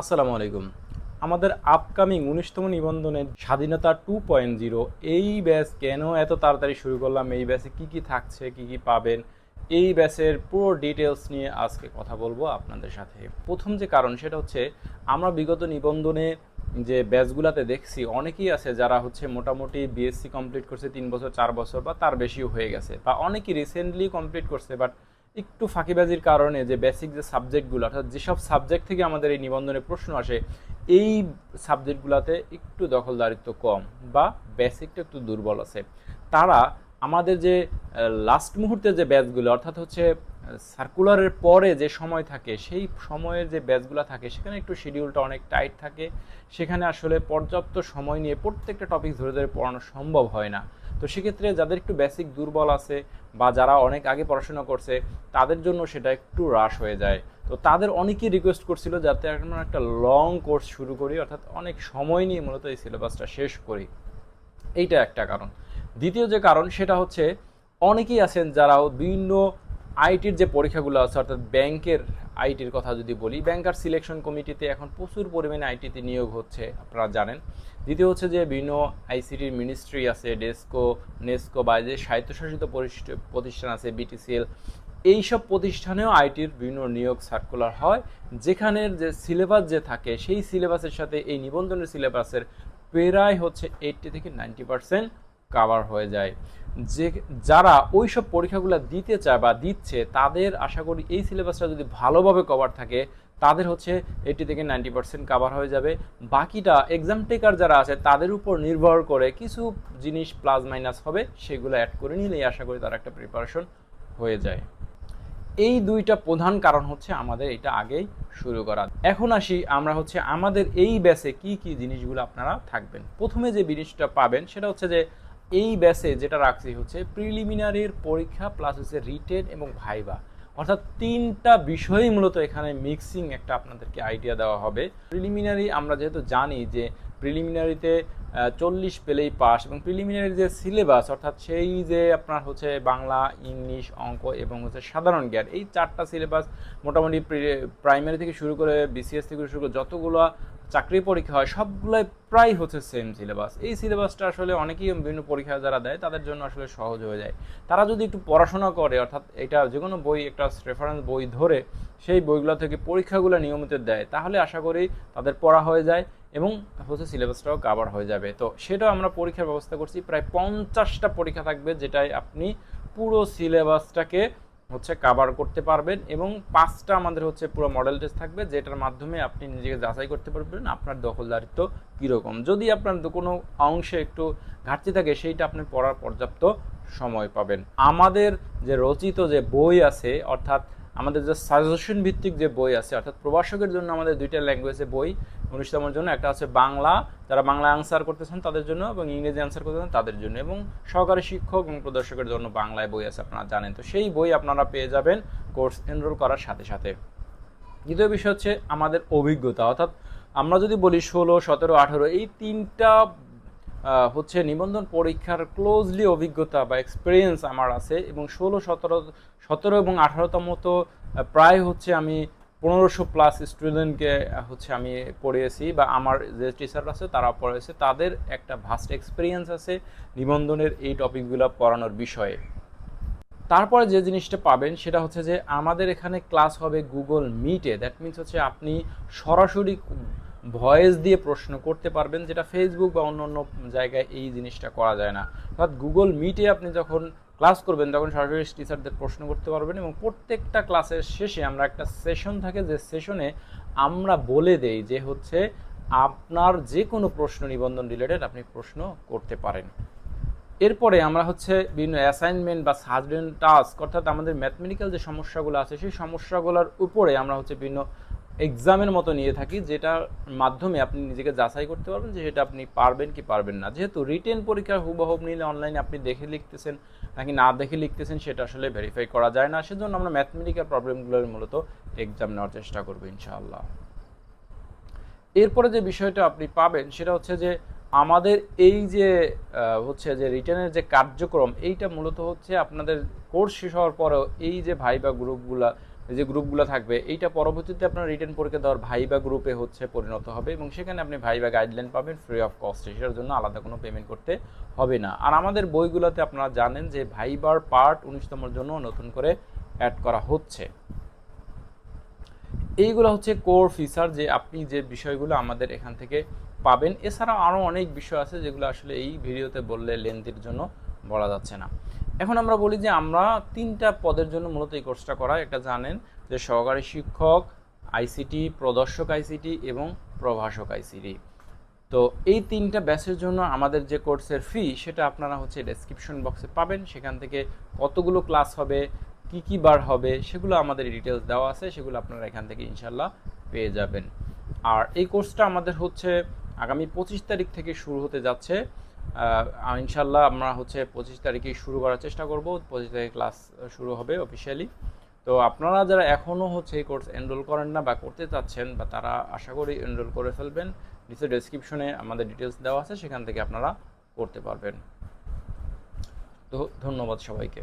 আসসালামু আলাইকুম। আমাদের আপকামিং উনিশতম নিবন্ধনে স্বাধীনতা টু পয়েন্ট জিরো এই ব্যাচ কেন এত তাড়াতাড়ি শুরু করলাম? এই ব্যাচে কি কি থাকছে, কি কি পাবেন? এই ব্যাচের পুরো ডিটেলস নিয়ে আজকে কথা বলব আপনাদের সাথে। প্রথম যে কারণ, সেটা হচ্ছে আমরা বিগত নিবন্ধনে যে ব্যাচগুলাতে দেখছি, অনেকেই আছে যারা হচ্ছে মোটামুটি বিএসসি কমপ্লিট করছে তিন বছর, চার বছর বা তার বেশিও হয়ে গেছে বা অনেকেই রিসেন্টলি কমপ্লিট করছে বাট একটু ফাঁকিবাজির কারণে যে বেসিক যে সাবজেক্টগুলো অর্থাৎ যেসব সাবজেক্ট থেকে আমাদের এই নিবন্ধনে প্রশ্ন আসে, এই সাবজেক্টগুলোতে একটু দখলদারিত্ব কম বা বেসিকটা একটু দুর্বল আছে। তারা আমাদের যে লাস্ট মুহূর্তে যে ব্যাচগুলো অর্থাৎ হচ্ছে সার্কুলারের পরে যে সময় থাকে, সেই সময়ের যে ব্যাচগুলো থাকে, সেখানে একটু শিডিউলটা অনেক টাইট থাকে। সেখানে আসলে পর্যাপ্ত সময় নিয়ে প্রত্যেকটা টপিক ধরে ধরে পড়ানো সম্ভব হয় না। তো সেক্ষেত্রে যাদের একটু বেসিক দুর্বল আছে বা যারা অনেক আগে পড়াশোনা করছে, তাদের জন্য সেটা একটু হ্রাস হয়ে যায়। তো তাদের অনেকেই রিকোয়েস্ট করছিল যাতে এখন একটা লং কোর্স শুরু করি, অর্থাৎ অনেক সময় নিয়ে মূলত এই সিলেবাসটা শেষ করি। এইটা একটা কারণ। দ্বিতীয় যে কারণ, সেটা হচ্ছে অনেকেই আছেন যারা বিভিন্ন আইটির যে পরীক্ষাগুলো আছে, অর্থাৎ ব্যাংকের আইটির কথা যদি বলি ব্যাংকার সিলেকশন কমিটিতে এখন প্রচুর পরিমাণে আইটিতে নিয়োগ হচ্ছে, আপনারা জানেন। দ্বিতীয় হচ্ছে যে বিভিন্ন আইসিটির মিনিস্ট্রি আছে ডেস্কো নেস্কো বা যে স্বায়ত্তশাসিত প্রতিষ্ঠান আছে বিটিসিএল এইসব প্রতিষ্ঠানেও আইটির বিভিন্ন নিয়োগ সার্কুলার হয়। যেখানের যে সিলেবাস যে থাকে, সেই সিলেবাসের সাথে এই নিবন্ধনের সিলেবাসের প্রায় হচ্ছে এইটটি থেকে নাইনটি পার্সেন্ট কাভার হয়ে যায়। যে, যারা ওই সব পরীক্ষাগুলো দিতে চায় বা দিচ্ছে, তাদের আশা করি এই সিলেবাসটা যদি ভালোভাবে কভার থাকে, তাদের হচ্ছে এইটি থেকে নাইনটি পার্সেন্ট কাভার হয়ে যাবে। বাকিটা এক্সাম টেকার যারা আছে, তাদের উপর নির্ভর করে কিছু জিনিস প্লাস মাইনাস হবে, সেগুলো অ্যাড করে নিলেই আশা করি তার একটা প্রিপারেশন হয়ে যায়। এই দুইটা প্রধান কারণ হচ্ছে আমাদের এটা আগেই শুরু করা। এখন আসি আমরা হচ্ছে আমাদের এই ব্যাচে কি কি জিনিসগুলো আপনারা থাকবেন। প্রথমে যে জিনিসটা পাবেন, সেটা হচ্ছে যে এই ব্যাচে যেটা রাখছি হচ্ছে প্রিলিমিনারির পরীক্ষা প্লাস হচ্ছে রিটেন এবং ভাইবা অর্থাৎ তিনটা বিষয়ই মূলত এখানে মিক্সিং একটা আপনাদেরকে আইডিয়া দেওয়া হবে। প্রিলিমিনারি আমরা যেহেতু জানি যে প্রিলিমিনারিতে চল্লিশ পেলেই পাস এবং প্রিলিমিনারি যে সিলেবাস অর্থাৎ সেই যে আপনার হচ্ছে বাংলা, ইংলিশ, অঙ্ক এবং হচ্ছে সাধারণ জ্ঞান, এই চারটা সিলেবাস মোটামুটি প্রাইমারি থেকে শুরু করে বিসিএস থেকে শুরু করে যতগুলো চাকরি পরীক্ষা হয়, সবগুলোই প্রায় হচ্ছে সেম সিলেবাস এই সিলেবাসটা আসলে অনেকেই বিভিন্ন পরীক্ষা যারা দেয়, তাদের জন্য আসলে সহজ হয়ে যায়। তারা যদি একটু পড়াশোনা করে, অর্থাৎ এটা যে কোনো বই, একটা রেফারেন্স বই ধরে সেই বইগুলো থেকে পরীক্ষাগুলো নিয়মিত দেয়, তাহলে আশা করি তাদের পড়া হয়ে যায় এবং হচ্ছে সিলেবাসটাও কাভার হয়ে যাবে। তো সেটাও আমরা পরীক্ষার ব্যবস্থা করছি। প্রায় পঞ্চাশটা পরীক্ষা থাকবে, যেটাই আপনি পুরো সিলেবাসটাকে হচ্ছে কাভার করতে পারবেন এবং পাঁচটা আমাদের হচ্ছে পুরো মডেল টেস্ট থাকবে, যেটার মাধ্যমে আপনি নিজেকে যাচাই করতে পারবেন আপনার দখলদারিত্ব কীরকম। যদি আপনার কোনো অংশে একটু ঘাটতি থাকে, সেইটা আপনি পড়ার পর্যাপ্ত সময় পাবেন। আমাদের যে রচিত যে বই আছে, অর্থাৎ আমাদের যে সাজেশন ভিত্তিক যে বই আছে, অর্থাৎ প্রবাসকের জন্য আমাদের দুইটা ল্যাঙ্গুয়েজে বই উনিশতমের জন্য একটা আছে বাংলা, যারা বাংলা আনসার করতেছেন তাদের জন্য এবং ইংরেজি আনসার করতেছেন তাদের জন্য এবং সহকারী শিক্ষক এবং প্রদর্শকের জন্য বাংলায় বই আছে আপনারা জানেন। তো সেই বই আপনারা পেয়ে যাবেন কোর্স এনরোল করার সাথে সাথে। দ্বিতীয় বিষয় হচ্ছে আমাদের অভিজ্ঞতা। অর্থাৎ আমরা যদি বলি ষোলো, সতেরো, আঠেরো, এই তিনটা হচ্ছে নিবন্ধন পরীক্ষার ক্লোজলি অভিজ্ঞতা বা এক্সপিরিয়েন্স আমার আছে এবং ষোলো, সতেরো সতেরো এবং আঠারোতম তো প্রায় হচ্ছে আমি পনেরোশো প্লাস স্টুডেন্টকে হচ্ছে আমি পড়িয়েছি বা আমার যে টিচার আছে তারা পড়িয়েছে তাদের একটা ভাস্ট এক্সপিরিয়েন্স আছে নিবন্ধনের এই টপিকগুলো পড়ানোর বিষয়ে। তারপরে যে জিনিসটা পাবেন সেটা হচ্ছে যে আমাদের এখানে ক্লাস হবে গুগল মিটে দ্যাট মিনস হচ্ছে আপনি সরাসরি ভয়েস দিয়ে প্রশ্ন করতে পারবেন, যেটা ফেসবুক বা অন্য অন্য জায়গায় এই জিনিসটা করা যায় না। অর্থাৎ গুগল মিটে আপনি যখন ক্লাস করবেন, তখন সরাসরি টিচারদের প্রশ্ন করতে পারবেন এবং প্রত্যেকটা ক্লাসের শেষে আমরা একটা সেশন থাকে, যে সেশনে আমরা বলে দেই যে হচ্ছে আপনার যে কোনো প্রশ্ন নিবন্ধন রিলেটেড আপনি প্রশ্ন করতে পারেন। এরপরে আমরা হচ্ছে বিভিন্ন অ্যাসাইনমেন্ট বা সাজেন্ট টাস্ক অর্থাৎ আমাদের ম্যাথমেটিক্যাল যে সমস্যাগুলো আছে, সেই সমস্যাগুলোর উপরে আমরা হচ্ছে বিভিন্ন এক্সামের মতো নিয়ে থাকি, যেটার মাধ্যমে আপনি নিজেকে যাচাই করতে পারবেন যে সেটা আপনি পারবেন কি পারবেন না। যেহেতু রিটেন পরীক্ষার হুবহুব নিলে অনলাইনে আপনি দেখে লিখতেছেন, নাকি না দেখে লিখতেছেন, সেটা আসলে ভেরিফাই করা যায় না। সেজন্য আমরা ম্যাথমেটিক্যাল প্রবলেমগুলোর মূলত এক্সাম নেওয়ার চেষ্টা করব ইনশাআল্লাহ। এরপরে যে বিষয়টা আপনি পাবেন, সেটা হচ্ছে যে আমাদের এই যে হচ্ছে যে রিটার্নের যে কার্যক্রম, এইটা মূলত হচ্ছে আপনাদের কোর্স শেষ হওয়ার পরেও এই যে ভাইবা গ্রুপগুলা যে গ্রুপগুলো থাকবে, এইটা পরবর্তীতে আপনার রিটার্ন পরীক্ষা দেওয়ার ভাইবা গ্রুপে হচ্ছে পরিণত হবে এবং সেখানে আপনি ভাইবা গাইডলাইন পাবেন ফ্রি অফ কস্টে সেটার জন্য আলাদা কোনো পেমেন্ট করতে হবে না। আর আমাদের বইগুলোতে আপনারা জানেন যে ভাইবার পার্ট উনিশতমর জন্য নতুন করে অ্যাড করা হচ্ছে। এইগুলো হচ্ছে কোর ফিচার যে আপনি যে বিষয়গুলো আমাদের এখান থেকে পাবেন। এছাড়াও আরও অনেক বিষয় আছে যেগুলো আসলে এই ভিডিওতে বললে লেন্থের জন্য বলা যাচ্ছে না। এখন আমরা বলি যে আমরা তিনটা পদের জন্য মূলত এই কোর্সটা করা এটা জানেন যে সহকারী শিক্ষক আইসিটি প্রদর্শক আইসিটি এবং প্রভাষক আইসিটি তো এই তিনটা ব্যাচের জন্য আমাদের যে কোর্সের ফি সেটা আপনারা হচ্ছে ডেসক্রিপশন বক্সে পাবেন। সেখান থেকে কতগুলো ক্লাস হবে, কি কি বার হবে, সেগুলো আমাদের ডিটেলস দেওয়া আছে। সেগুলো আপনারা এখান থেকে ইনশাল্লাহ পেয়ে যাবেন। আর এই কোর্সটা আমাদের হচ্ছে আগামী পঁচিশ তারিখ থেকে শুরু হতে যাচ্ছে। ইনশাল্লাহ আমরা হচ্ছে পঁচিশ তারিখে শুরু করার চেষ্টা করব। পঁচিশ তারিখে ক্লাস শুরু হবে অফিসিয়ালি তো আপনারা যারা এখনও হচ্ছে এই কোর্স এনরোল করেন না বা করতে চাচ্ছেন বা তারা আশা করি এনরোল করে ফেলবেন, নিচে ডেসক্রিপশনে আমাদের ডিটেলস দেওয়া আছে, সেখান থেকে আপনারা করতে পারবেন। তো ধন্যবাদ সবাইকে।